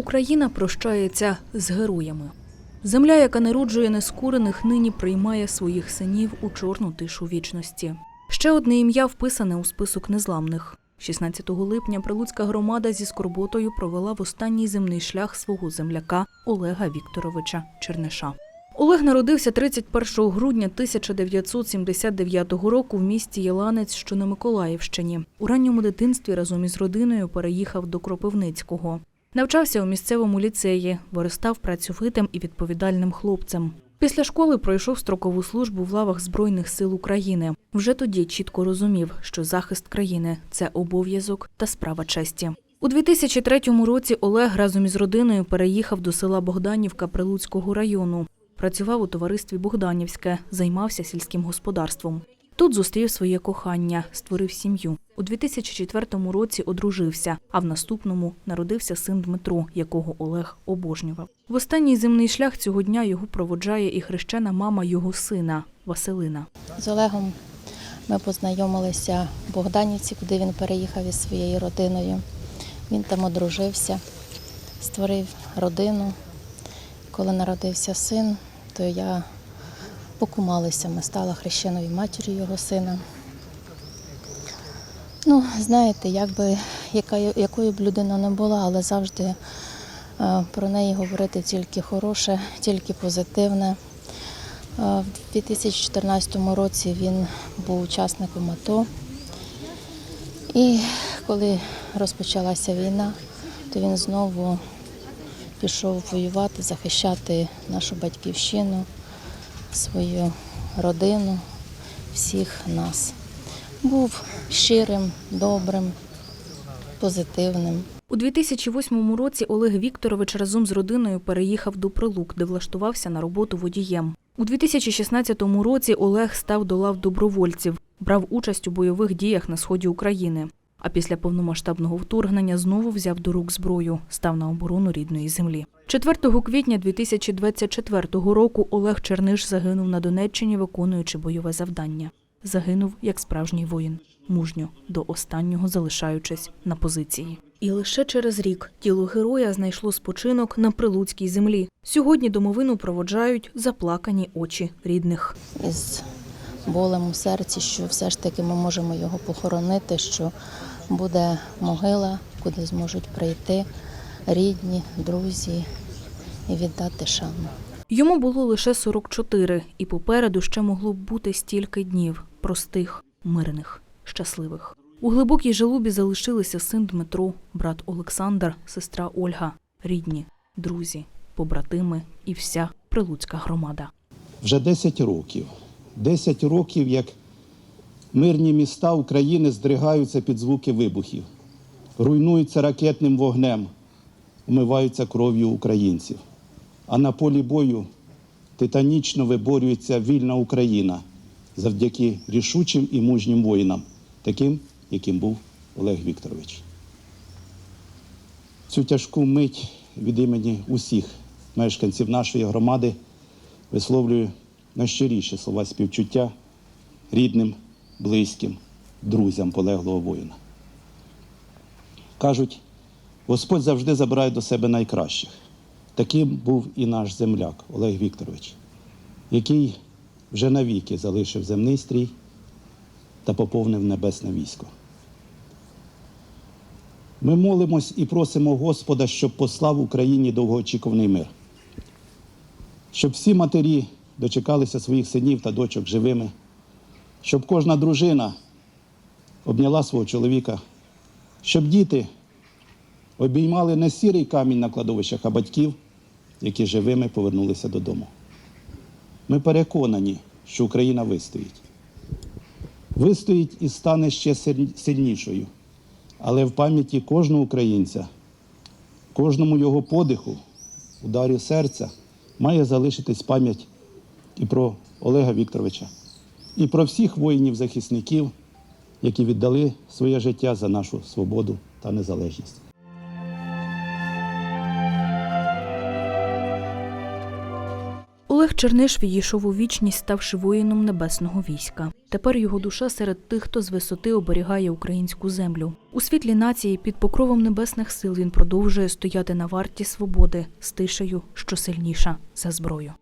Україна прощається з героями. Земля, яка народжує нескорених, нині приймає своїх синів у чорну тишу вічності. Ще одне ім'я вписане у список незламних. 16 липня прилуцька громада зі скорботою провела в останній земний шлях свого земляка Олега Вікторовича Черниша. Олег народився 31 грудня 1979 року в місті Єланець, що на Миколаївщині. У ранньому дитинстві разом із родиною переїхав до Кропивницького. Навчався у місцевому ліцеї, виростав працьовитим і відповідальним хлопцем. Після школи пройшов строкову службу в лавах Збройних сил України. Вже тоді чітко розумів, що захист країни це обов'язок та справа честі. У 2003 році Олег разом із родиною переїхав до села Богданівка Прилуцького району. Працював у товаристві Богданівське, займався сільським господарством. Тут зустрів своє кохання, створив сім'ю. У 2004 році одружився, а в наступному народився син Дмитро, якого Олег обожнював. В останній земний шлях цього дня його проводжає і хрещена мама його сина Василина. З Олегом ми познайомилися в Богданівці, куди він переїхав із своєю родиною. Він там одружився, створив родину. Коли народився син, то я покумалися, ми стала хрещеною матір'ю його сина. Ну, знаєте, як би, яка, якою б людина не була, але завжди е, про неї говорити тільки хороше, тільки позитивне. Е, В 2014 році він був учасником АТО. І коли розпочалася війна, то він знову пішов воювати, захищати нашу батьківщину, свою родину, всіх нас. Був щирим, добрим, позитивним. У 2008 році Олег Вікторович разом з родиною переїхав до Прилук, де влаштувався на роботу водієм. У 2016 році Олег став до лав добровольців, брав участь у бойових діях на сході України. А після повномасштабного вторгнення знову взяв до рук зброю, став на оборону рідної землі. 4 квітня 2024 року Олег Черниш загинув на Донеччині, виконуючи бойове завдання. Загинув як справжній воїн, мужньо до останнього залишаючись на позиції. І лише через рік тіло героя знайшло спочинок на прилуцькій землі. Сьогодні домовину проводжають заплакані очі рідних. із болем у серці, що все ж таки ми можемо його похоронити, що буде могила, куди зможуть прийти рідні, друзі і віддати шану. Йому було лише 44, і попереду ще могло б бути стільки днів простих, мирних, щасливих. У глибокій жалобі залишилися син Дмитро, брат Олександр, сестра Ольга, рідні, друзі, побратими і вся прилуцька громада. Вже 10 років. 10 років, як мирні міста України здригаються під звуки вибухів, руйнуються ракетним вогнем, умиваються кров'ю українців. А на полі бою титанічно виборюється вільна Україна завдяки рішучим і мужнім воїнам, таким, яким був Олег Вікторович. Цю тяжку мить від імені усіх мешканців нашої громади висловлюю найщиріші слова співчуття рідним, близьким, друзям полеглого воїна. Кажуть, Господь завжди забирає до себе найкращих. Таким був і наш земляк Олег Вікторович, який вже навіки залишив земний стрій та поповнив небесне військо. Ми молимось і просимо Господа, щоб послав Україні довгоочікуваний мир, щоб всі матері дочекалися своїх синів та дочок живими, щоб кожна дружина обняла свого чоловіка, щоб діти обіймали не сірий камінь на кладовищах, а батьків, які живими повернулися додому. Ми переконані, що Україна вистоїть. Вистоїть і стане ще сильнішою. Але в пам'яті кожного українця, кожному його подиху, ударі серця має залишитись пам'ять і про Олега Вікторовича, і про всіх воїнів-захисників, які віддали своє життя за нашу свободу та незалежність. Олег Черниш відійшов у вічність, ставши воїном небесного війська. Тепер його душа серед тих, хто з висоти оберігає українську землю. У світлі нації під покровом небесних сил він продовжує стояти на варті свободи з тишею, що сильніша за зброю.